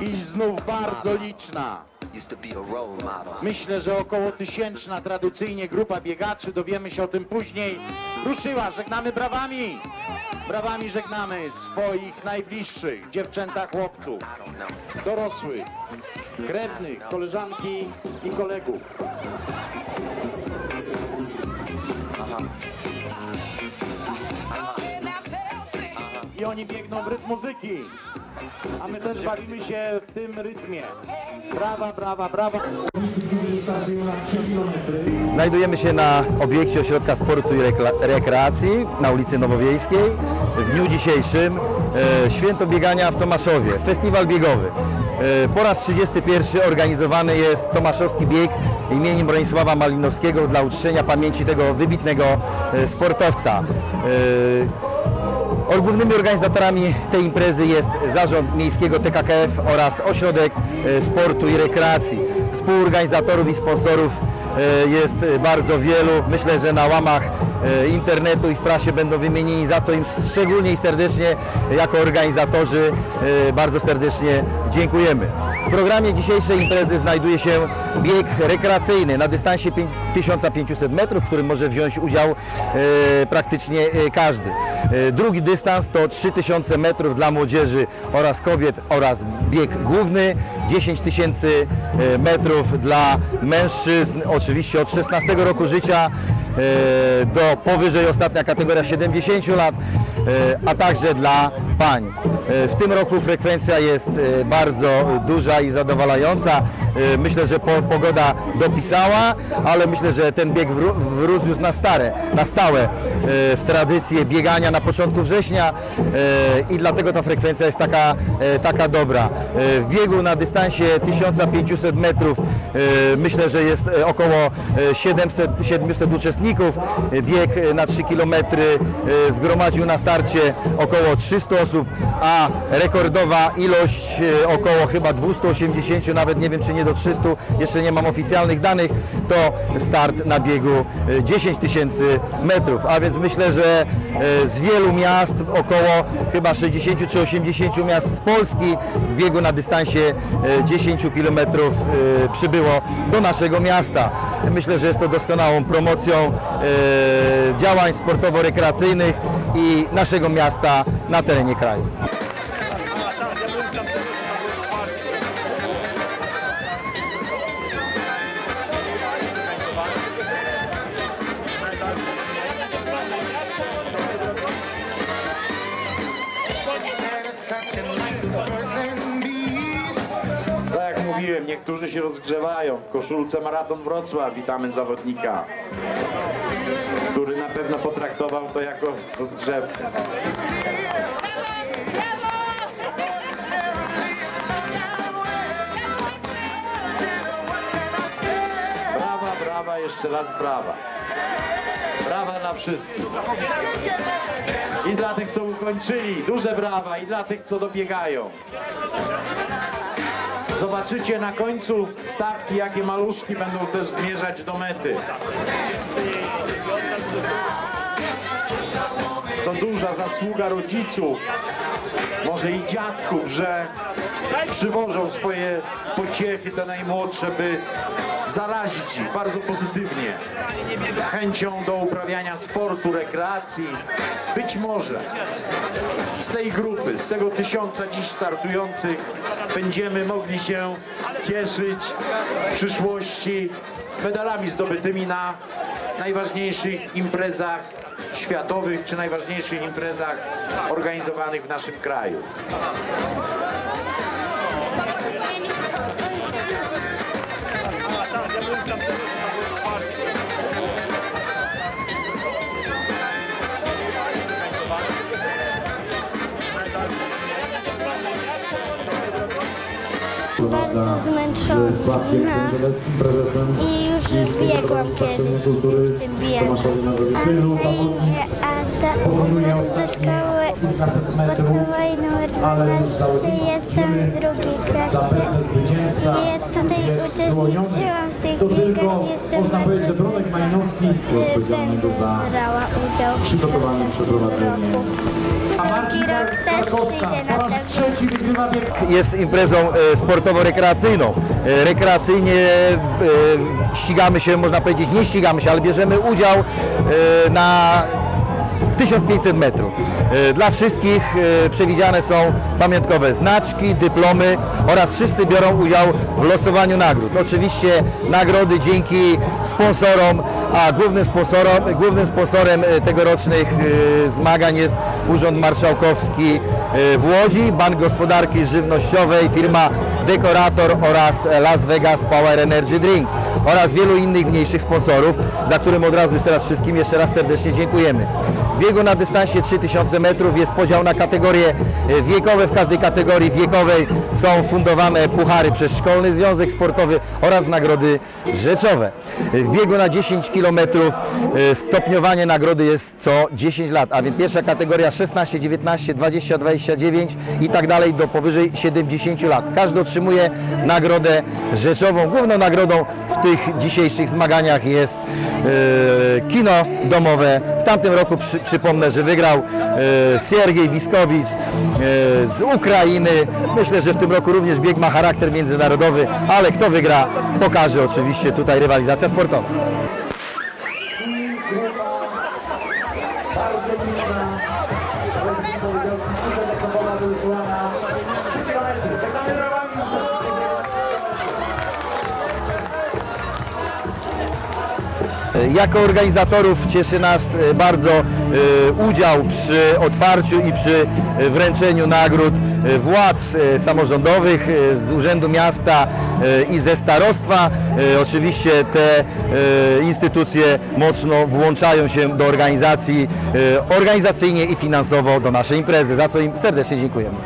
i znów bardzo liczna. Myślę, że około tysięczna tradycyjnie grupa biegaczy, dowiemy się o tym później, ruszyła. Żegnamy brawami. Brawami żegnamy swoich najbliższych, dziewczęta, chłopców, dorosłych, krewnych, koleżanki i kolegów. I oni biegną w rytm muzyki, a my też bawimy się w tym rytmie. Brawa, brawa, brawa. Startują na 3 kilometry. Znajdujemy się na obiekcie Ośrodka Sportu i Rekreacji na ulicy Nowowiejskiej. W dniu dzisiejszym e, święto biegania w Tomaszowie, festiwal biegowy. E, po raz 31 organizowany jest Tomaszowski Bieg imieniem Bronisława Malinowskiego dla uczczenia pamięci tego wybitnego e, sportowca. Głównymi organizatorami tej imprezy jest Zarząd Miejskiego TKKF oraz Ośrodek e, Sportu i Rekreacji. Współorganizatorów i sponsorów e, jest bardzo wielu. Myślę, że na łamach e, internetu i w prasie będą wymienieni, za co im szczególnie i serdecznie jako organizatorzy bardzo serdecznie dziękujemy. W programie dzisiejszej imprezy znajduje się bieg rekreacyjny na dystansie pię- 1500 metrów, w którym może wziąć udział e, praktycznie e, każdy. E, drugi dystans to 3000 metrów dla młodzieży oraz kobiet oraz bieg główny 10 tysięcy metrów dla mężczyzn, oczywiście od 16 roku życia do powyżej ostatnia kategoria 70 lat, a także dla pań. E, W tym roku frekwencja jest e, bardzo duża i zadowalająca. E, Myślę, że po, pogoda dopisała, ale myślę, że ten bieg wrósł już na stare, na stałe e, w tradycję biegania na początku września e, i dlatego ta frekwencja jest taka, taka dobra. W biegu na dystansie 1500 metrów myślę, że jest około e, 700, 700 uczestników. Bieg na 3 km zgromadził na starcie około 300 osób, a rekordowa ilość około chyba 280, nawet nie wiem czy nie do 300, jeszcze nie mam oficjalnych danych, to start na biegu e, 10 tysięcy metrów, a więc myślę, że e, z wielu miast, około chyba 60 czy 80 miast z Polski w biegu na dystansie e, 10 km przybyło do naszego miasta. Myślę, że jest to doskonałą promocją e, działań sportowo-rekreacyjnych i naszego miasta na terenie kraju. Tak jak mówiłem, niektórzy się rozgrzewają. W koszulce Maraton Wrocław witamy zawodnika, który na pewno potraktował to jako rozgrzewkę. Brawa, brawa, jeszcze raz brawa. Brawa dla wszystkich. I dla tych, co ukończyli, duże brawa. I dla tych, co dobiegają. Zobaczycie na końcu stawki, jakie maluszki będą też zmierzać do mety. To duża zasługa rodziców, może i dziadków, że przywożą swoje pociechy, te najmłodsze, by zarazić ich bardzo pozytywnie chęcią do uprawiania sportu, rekreacji. Być może z tej grupy, z tego tysiąca dziś startujących będziemy mogli się cieszyć w przyszłości medalami zdobytymi na najważniejszych imprezach światowych czy najważniejszych imprezach organizowanych w naszym kraju. Bardzo zmęczona i już biegłam kiedyś w tym biegu. A, ta, ze szkoły. podstawowej numer 12 jestem w drugiej klasie. Ja tutaj uczestniczyłam tylko można powiedzieć, że Bronek Malinowski Będę odpowiedzialnego za przygotowanie, następnym przeprowadzenie. A Marcin przyjdę po raz ten trzeci wygrywa bieg. jest imprezą e, sportowo-rekreacyjną. E, Rekreacyjnie e, ścigamy się, można powiedzieć, nie ścigamy się, ale bierzemy udział na 1500 metrów. E, Dla wszystkich e, przewidziane są pamiątkowe znaczki, dyplomy oraz wszyscy biorą udział w losowaniu nagród. Oczywiście nagrody dzięki sponsorom, a głównym sponsorem, głównym sponsorem e, tegorocznych zmagań jest Urząd Marszałkowski w Łodzi, Bank Gospodarki Żywnościowej, firma Dekorator oraz Las Vegas Power Energy Drink oraz wielu innych mniejszych sponsorów, za którym od razu już teraz wszystkim jeszcze raz serdecznie dziękujemy. W biegu na dystansie 3000 metrów jest podział na kategorie e, wiekowe. W każdej kategorii wiekowej są fundowane puchary przez Szkolny Związek Sportowy oraz nagrody rzeczowe. E, W biegu na 10 km stopniowanie nagrody jest co 10 lat, a więc pierwsza kategoria 16, 19, 20, 29 i tak dalej do powyżej 70 lat. Każdy otrzymuje nagrodę rzeczową. Główną nagrodą w tych dzisiejszych zmaganiach jest e, kino domowe. W tamtym roku przy, przypomnę, że wygrał e, Siergiej Wiskowicz e, z Ukrainy. Myślę, że w tym roku również bieg ma charakter międzynarodowy, ale kto wygra pokaże oczywiście tutaj rywalizacja sportowa. Jako organizatorów cieszy nas e, bardzo e, udział przy otwarciu i przy e, wręczeniu nagród e, władz e, samorządowych e, z Urzędu Miasta e, i ze starostwa. E, Oczywiście te e, instytucje mocno włączają się do organizacji e, organizacyjnie i finansowo do naszej imprezy, za co im serdecznie dziękujemy.